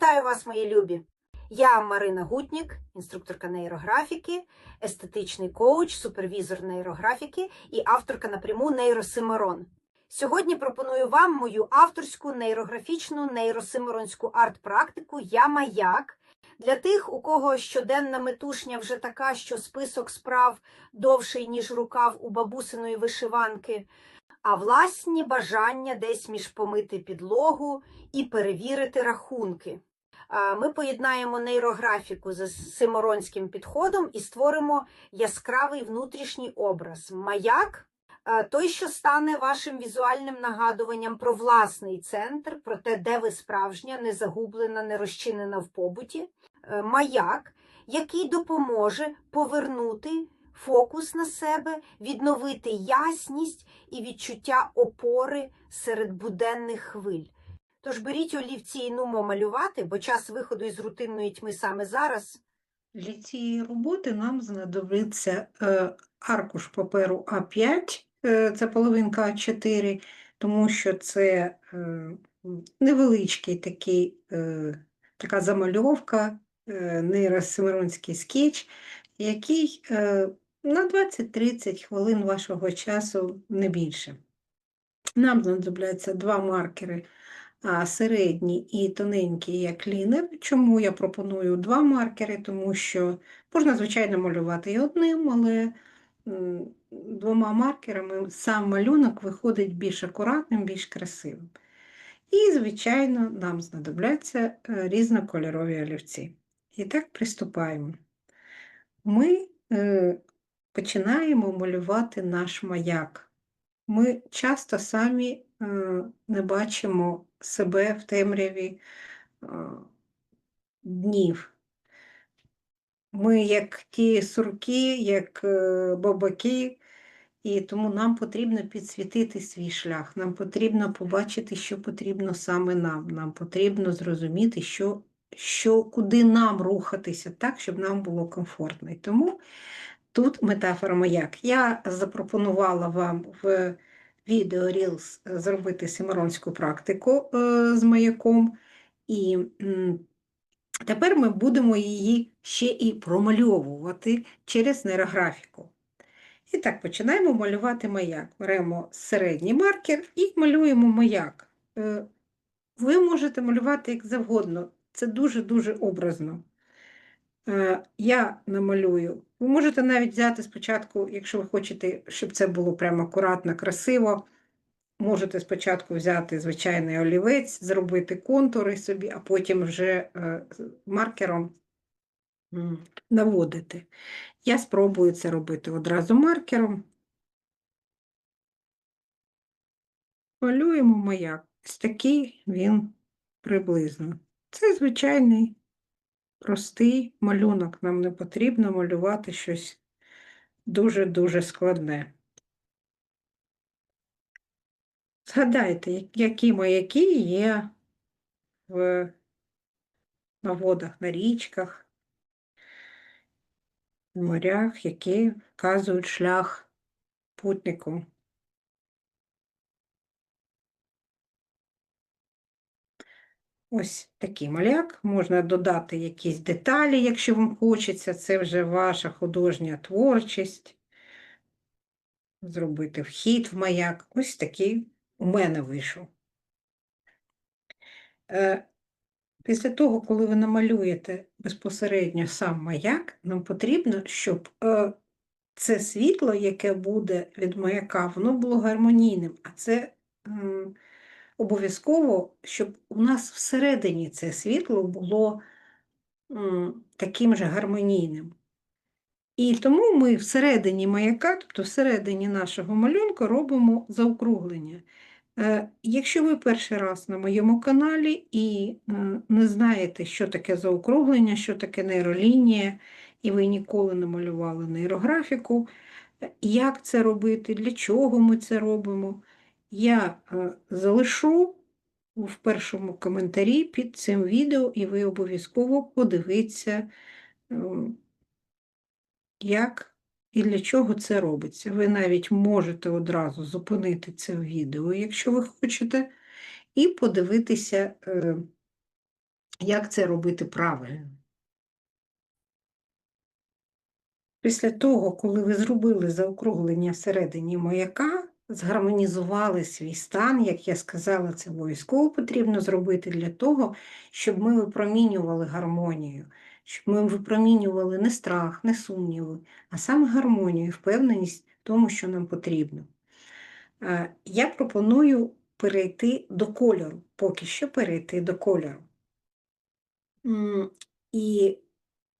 Вітаю вас, мої любі! Я Марина Гутнік, інструкторка нейрографіки, естетичний коуч, супервізор нейрографіки і авторка напряму нейросимерон. Сьогодні пропоную вам мою авторську нейрографічну нейросимеронську арт-практику Я маяк. Для тих, у кого щоденна метушня вже така, що список справ довший, ніж рукав у бабусиної вишиванки, а власні бажання десь між помити підлогу і перевірити рахунки. Ми поєднаємо нейрографіку з симоронським підходом і створимо яскравий внутрішній образ. Маяк той, що стане вашим візуальним нагадуванням про власний центр, про те, де ви справжня, не загублена, не розчинена в побуті. Е, Маяк, який допоможе повернути фокус на себе, відновити ясність і відчуття опори серед буденних хвиль. Тож беріть олівці і нумо малювати, бо час виходу із рутинної тьми саме зараз. Для цієї роботи нам знадобиться е, аркуш паперу А5, е, це половинка А4, тому що це е, невеличкий такий, така замальовка, нейросимеронський скетч, який на 20-30 хвилин вашого часу не більше. Нам знадобляться два маркери середній і тоненький як лінер. Чому я пропоную два маркери? Тому що можна, звичайно, малювати і одним, але двома маркерами сам малюнок виходить більш акуратним, більш красивим. І, звичайно, нам знадобляться е, різнокольорові олівці. І так приступаємо. Ми е, починаємо малювати наш маяк. Ми часто самі е, не бачимо себе в темряві днів. Ми як ті сурки, як е, бабаки, і тому нам потрібно підсвітити свій шлях. Нам потрібно побачити, що потрібно саме нам. Нам потрібно зрозуміти, що, що, куди нам рухатися так, щоб нам було комфортно. І тому тут метафора маяк. Я запропонувала вам в відео Reels зробити симаронську практику е, з маяком. І тепер ми будемо її ще і промальовувати через нейрографіку. І так, починаємо малювати маяк. Беремо середній маркер і малюємо маяк. Е, Ви можете малювати як завгодно, це дуже-дуже образно. Е, Я намалюю. Ви можете навіть взяти спочатку, якщо ви хочете, щоб це було прямо акуратно, красиво. Можете спочатку взяти звичайний олівець, зробити контури собі, а потім вже е, маркером наводити. Я спробую це робити одразу маркером. Малюємо маяк. Ось такий він приблизно. Це звичайний простий малюнок. Нам не потрібно малювати щось дуже-дуже складне. Згадайте, які маяки є в, на водах, на річках, в морях, які вказують шлях путнику. Ось такий маляк. Можна додати якісь деталі, якщо вам хочеться. Це вже ваша художня творчість. Зробити вхід в маяк. Ось такий у мене вийшов. Е, Після того, коли ви намалюєте безпосередньо сам маяк, нам потрібно, щоб е, це світло, яке буде від маяка, воно було гармонійним. А це обов'язково, щоб у нас всередині це світло було таким же гармонійним. І тому ми всередині маяка, тобто всередині нашого малюнка, робимо заокруглення. Е, Якщо ви перший раз на моєму каналі і не знаєте, що таке заокруглення, що таке нейролінія, і ви ніколи не малювали нейрографіку, як це робити, для чого ми це робимо, я е, залишу в першому коментарі під цим відео, і ви обов'язково подивіться, ем, як і для чого це робиться. Ви навіть можете одразу зупинити це відео, якщо ви хочете, і подивитися е, як це робити правильно. Після того, коли ви зробили заокруглення всередині маяка, згармонізували свій стан, як я сказала, це обов'язково потрібно зробити для того, щоб ми випромінювали гармонію, щоб ми випромінювали не страх, не сумніви, а саме гармонію впевненість в тому, що нам потрібно. Е, Я пропоную перейти до кольору, поки що перейти до кольору. І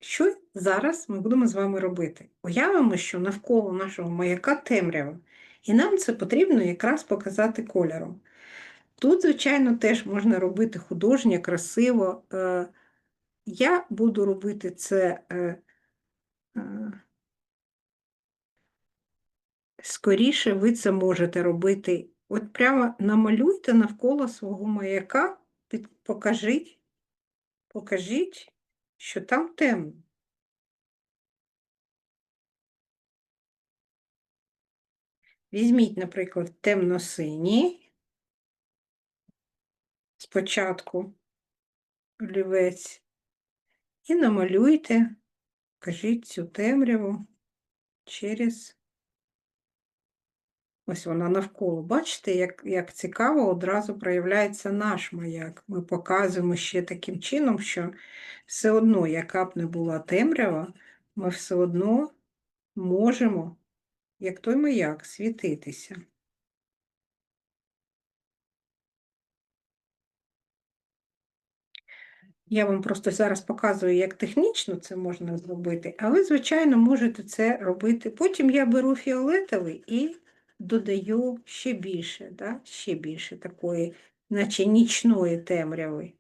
що зараз ми будемо з вами робити? Уявимо, що навколо нашого маяка темрява, і нам це потрібно якраз показати кольором. Тут, звичайно, теж можна робити художньо, красиво. Е, Я буду робити це е, е, скоріше, ви це можете робити. От прямо намалюйте навколо свого маяка, покажіть, покажіть, що там темно. Візьміть, наприклад, темно-синій. Спочатку олівець. І намалюйте, кажіть цю темряву через ось вона навколо. Бачите, як, як цікаво одразу проявляється наш маяк. Ми показуємо ще таким чином, що все одно, яка б не була темрява, ми все одно можемо, як той маяк, світитися. Я вам просто зараз показую, як технічно це можна зробити, а ви, звичайно, можете це робити. Потім я беру фіолетовий і додаю ще більше, да? ще більше такої, наче нічної темряви.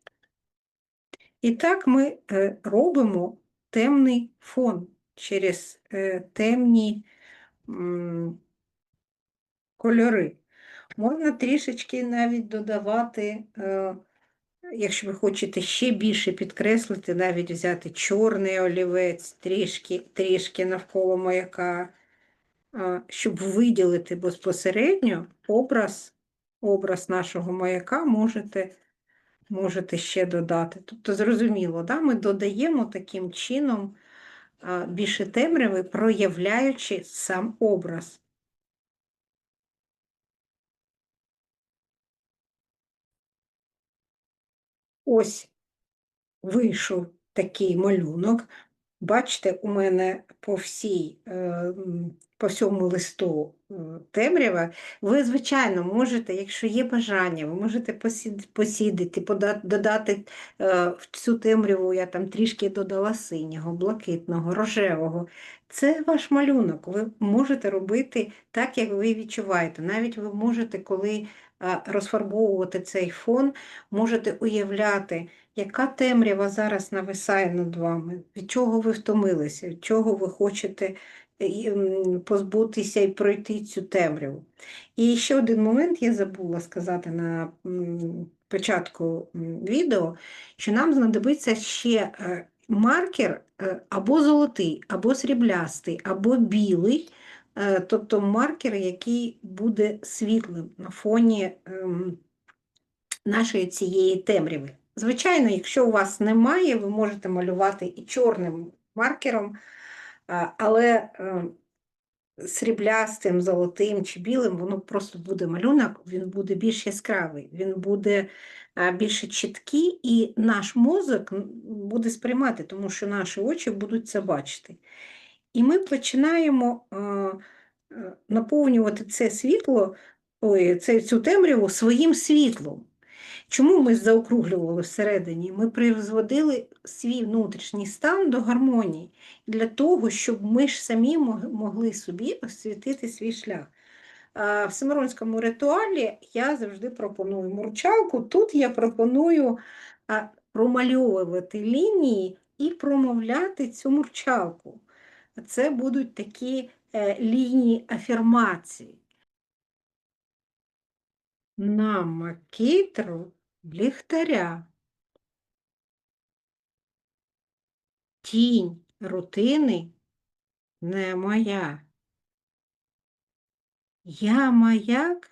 І так ми е, робимо темний фон через е, темні кольори. Можна трішечки навіть додавати. Е, Якщо ви хочете ще більше підкреслити, навіть взяти чорний олівець, трішки, трішки навколо маяка, щоб виділити безпосередньо образ, образ нашого маяка можете, можете ще додати. Тобто, зрозуміло, да? ми додаємо таким чином більше темряви, проявляючи сам образ. Ось вийшов такий малюнок. Бачите, у мене по всій, е, по всьому листу е, темрява. Ви, звичайно, можете, якщо є бажання, ви можете посід- посідати, додати е, в цю темряву, я там трішки додала синього, блакитного, рожевого. Це ваш малюнок. Ви можете робити так, як ви відчуваєте. Навіть ви можете, коли розфарбовувати цей фон, можете уявляти, яка темрява зараз нависає над вами, від чого ви втомилися, від чого ви хочете е, позбутися і пройти цю темряву. І ще один момент я забула сказати на початку відео, що нам знадобиться ще е, маркер е, або золотий, або сріблястий, або білий, тобто маркер, який буде світлим на фоні ем, нашої цієї темряви. Звичайно, якщо у вас немає, ви можете малювати і чорним маркером, але е, сріблястим, золотим чи білим, воно просто буде малюнок, він буде більш яскравий, він буде а, більш чіткий, і наш мозок буде сприймати, тому що наші очі будуть це бачити. І ми починаємо е, е, наповнювати це світло, ой, цю темряву своїм світлом. Чому ми заокруглювали всередині? Ми призводили свій внутрішній стан до гармонії для того, щоб ми ж самі могли собі освітити свій шлях. В Семиронському ритуалі я завжди пропоную мурчалку. Тут я пропоную промальовувати лінії і промовляти цю мурчалку. Це будуть такі е, лінії афірмації. На макітру ліхтаря. Тінь рутини не моя. Я маяк,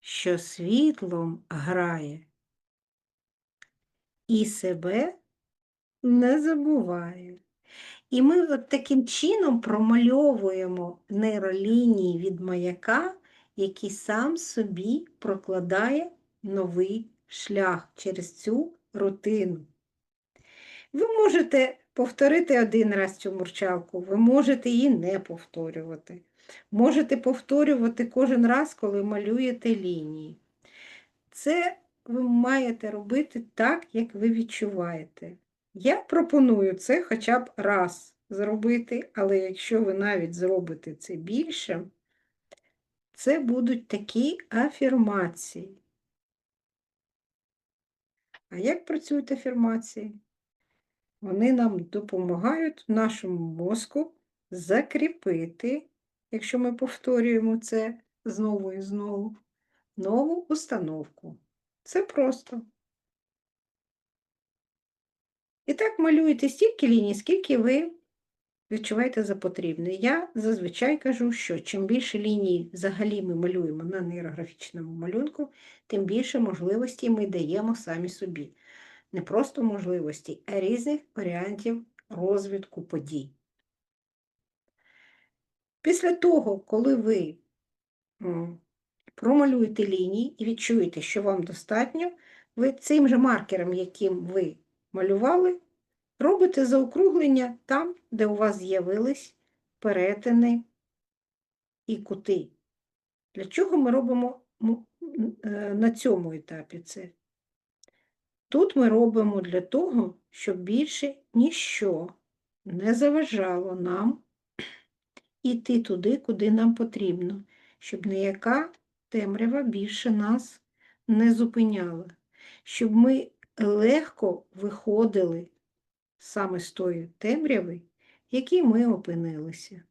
що світлом грає, і себе не забуває. І ми от таким чином промальовуємо нейролінії від маяка, який сам собі прокладає новий шлях через цю рутину. Ви можете повторити один раз цю мурчалку, ви можете її не повторювати. Можете повторювати кожен раз, коли малюєте лінії. Це ви маєте робити так, як ви відчуваєте. Я пропоную це хоча б раз зробити, але якщо ви навіть зробите це більше, це будуть такі афірмації. А як працюють афірмації? Вони нам допомагають нашому мозку закріпити, якщо ми повторюємо це знову і знову, нову установку. Це просто. І так малюєте стільки ліній, скільки ви відчуваєте за потрібне. Я зазвичай кажу, що чим більше ліній взагалі ми малюємо на нейрографічному малюнку, тим більше можливостей ми даємо самі собі. Не просто можливості, а різних варіантів розвитку подій. Після того, коли ви промалюєте лінії і відчуєте, що вам достатньо, ви цим же маркером, яким ви малювали, робите заокруглення там, де у вас з'явились перетини і кути. Для чого ми робимо е, на цьому етапі це? Тут ми робимо для того, щоб більше ніщо не заважало нам іти туди, куди нам потрібно, щоб ніяка темрява більше нас не зупиняла, щоб ми легко виходили саме з тої темряви, в якій ми опинилися.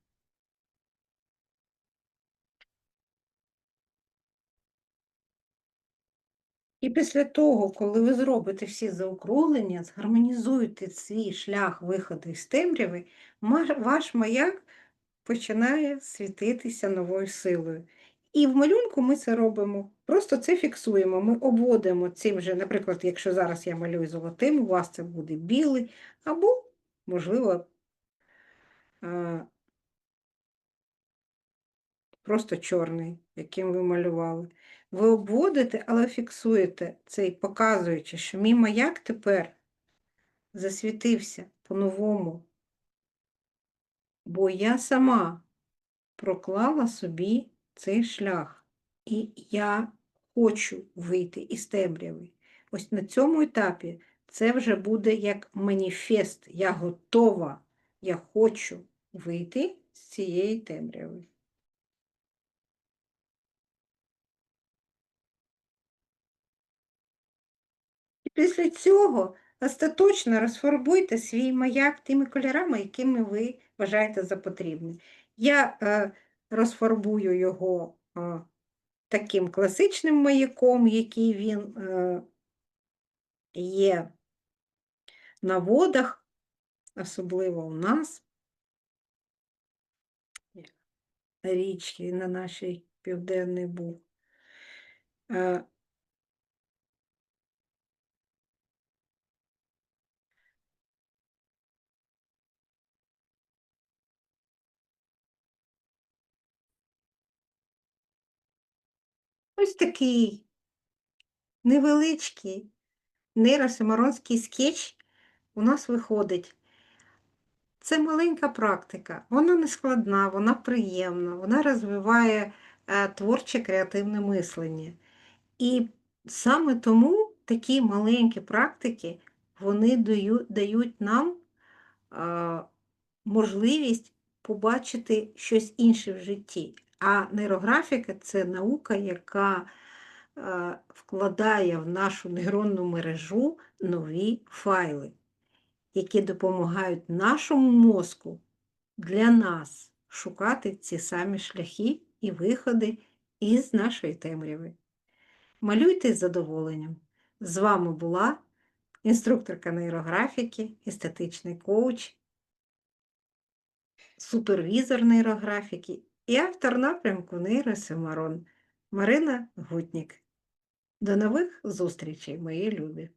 І після того, коли ви зробите всі заокруглення, згармонізуєте свій шлях виходу із темряви, ваш маяк починає світитися новою силою. І в малюнку ми це робимо, просто це фіксуємо. Ми обводимо цим же, наприклад, якщо зараз я малюю золотим, у вас це буде білий, або, можливо, просто чорний, яким ви малювали. Ви обводите, але фіксуєте цей, показуючи, що мій маяк тепер засвітився по-новому, бо я сама проклала собі цей шлях, і я хочу вийти із темряви. Ось на цьому етапі це вже буде як маніфест. Я готова, я хочу вийти з цієї темряви. І після цього остаточно розфарбуйте свій маяк тими кольорами, якими ви вважаєте за потрібне. Я е, розфарбую його е, таким класичним маяком, який він е, є на водах, особливо у нас, річки на нашій Південний Буг. Ось такий невеличкий нейросимаронський скетч у нас виходить. Це маленька практика, вона не складна, вона приємна, вона розвиває е, творче креативне мислення. І саме тому такі маленькі практики вони дають нам е, можливість побачити щось інше в житті. А нейрографіка це наука, яка е, вкладає в нашу нейронну мережу нові файли, які допомагають нашому мозку для нас шукати ці самі шляхи і виходи із нашої темряви. Малюйте з задоволенням. З вами була інструкторка нейрографіки, естетичний коуч, супервізор нейрографіки і автор напрямку нейросимарон Марина Гутнік. До нових зустрічей, мої любі!